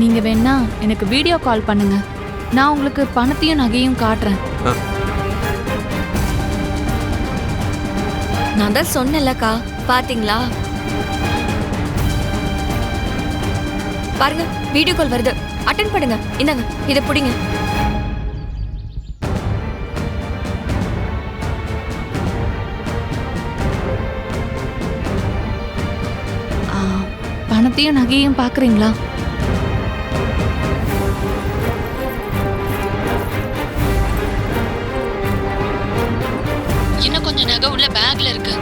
நீங்க வேணா எனக்கு வீடியோ கால் பண்ணுங்க. நான் உங்களுக்கு பணத்தையும் நகையும் காட்டுறேன். நான் தான் சொன்னேன்லக்கா. பாத்தீங்களா? பாருங்க வீடியோ கால் வருது. அட்டன் பண்ணுங்க. இந்தாங்க இதை பிடிங்க. ஆ, பணத்தையும் நகையும் பாக்குறீங்களா? நகை உள்ள பேக்ல இருக்கு.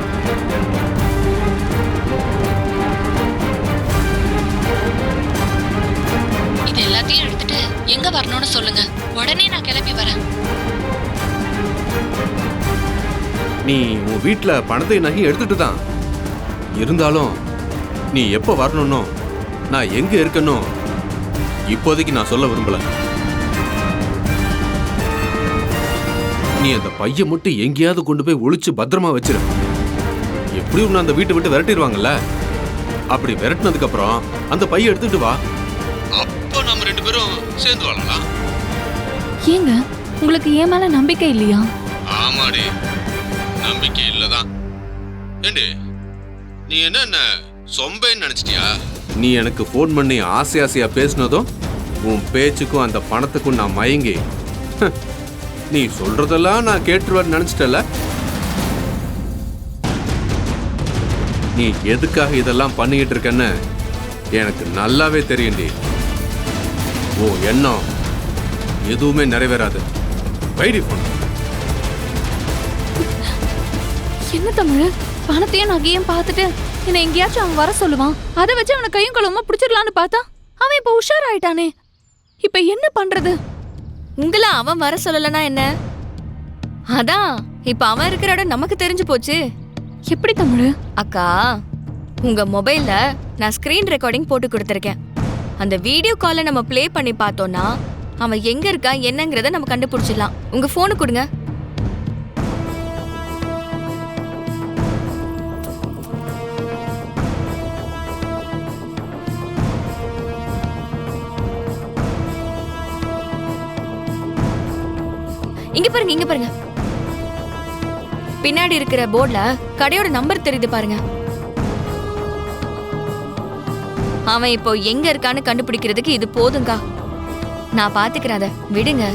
இது எல்லாத்தையும் எடுத்துட்டு எங்க வரணும்னு சொல்லுங்க. உடனே நான் கிளம்பி வரேன். நீ உன் வீட்டில் பணத்தை நகை எடுத்துட்டு தான். இருந்தாலும் நீ எப்போ வரணும்னோ நான் எங்கே இருக்கணும் இப்போதைக்கு நான் சொல்ல விரும்பலை. நீ அந்த பைய மட்டும் எங்கேயாவது கொண்டு போய் ஒளிச்சு பத்திரமா வச்சிரு. எப்படி உன்னை அந்த வீட்டை விட்டு விரட்டிடுவாங்கல்ல? அப்படி விரட்டினதுக்கு அப்புறம் அந்த பைய எடுத்துட்டு வா. அப்போ நம்ம ரெண்டு பேரும் சேர்ந்து வாழலாம். ஏங்க உங்களுக்கு ஏன் மேல நம்பிக்கை இல்லையா? ஆமாடி. நம்பிக்கை இல்லதான். ஏண்டி நீ என்ன என்ன சொம்பேன்னு நினைச்சிட்டியா? நீ எனக்கு ஃபோன் பண்ணி ஆசை ஆசையா பேசினதும் உன் பேச்சுக்கும் அந்த பணத்துக்கும் நான் மயங்கி நீ சொல்றதெல்லாம் நான் கேட்டுருவேன் நினைச்சிட்டல நீ எதுக்காக இதெல்லாம் பண்ணிக்கிட்டு இருக்கன்னு எனக்கு நல்லாவே தெரியும்டி. ஓ எண்ணம் எதுவுமே நிறைவேறாது. வைடி போன. என்ன தமிழ்? பணத்தையும் நகையும் பார்த்துட்டு என்னை எங்கேயாச்சும் அவன் வர சொல்லுவான். அதை வச்சு அவனை கையும் கழுவமா பிடிச்சிடலான்னு பார்த்தா அவன் இப்போ உஷாராயிட்டானே. இப்போ என்ன பண்றது? உங்களை அவன் வர சொல்லலனா என்ன? அதான் இப்ப அவன் இருக்கிற இடம் நமக்கு தெரிஞ்சு போச்சு. எப்படி தமிழ்? அக்கா உங்க மொபைல்ல நான் ஸ்கிரீன் ரெக்கார்டிங் போட்டு கொடுத்துருக்கேன். அந்த வீடியோ காலை நம்ம ப்ளே பண்ணி பார்த்தோம்னா அவன் எங்க இருக்கா என்னங்கறத நம்ம கண்டுபிடிச்சிடலாம். உங்க போனு கொடுங்க. இங்க பாருங்க இங்க பாருங்க. பின்னாடி இருக்கிற போர்டுல கடையோட நம்பர் தெரியுது பாருங்க. அவன் இப்போ எங்க இருக்கான்னு கண்டுபிடிக்கிறதுக்கு இது போதுங்கா. நான் பாத்துக்கிறேன் அதை. விடுங்க.